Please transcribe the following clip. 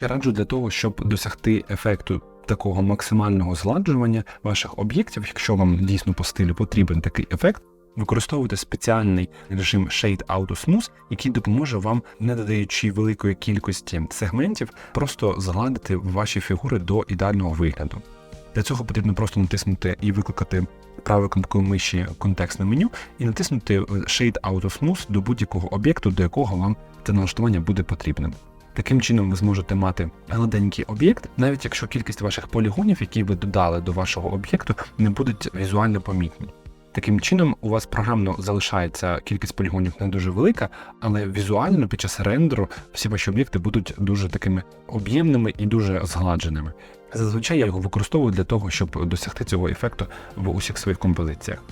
Я раджу для того, щоб досягти ефекту такого максимального згладжування ваших об'єктів, якщо вам дійсно по стилю потрібен такий ефект, використовуйте спеціальний режим Shade Auto Smooth, який допоможе вам, не додаючи великої кількості сегментів, просто згладити ваші фігури до ідеального вигляду. Для цього потрібно просто натиснути і викликати правою кнопкою миші контекстне меню і натиснути Shade Auto Smooth до будь-якого об'єкту, до якого вам це налаштування буде потрібним. Таким чином ви зможете мати гладенький об'єкт, навіть якщо кількість ваших полігонів, які ви додали до вашого об'єкту, не будуть візуально помітні. Таким чином, у вас програмно залишається кількість полігонів не дуже велика, але візуально під час рендеру всі ваші об'єкти будуть дуже такими об'ємними і дуже згладженими. Зазвичай я його використовую для того, щоб досягти цього ефекту в усіх своїх композиціях.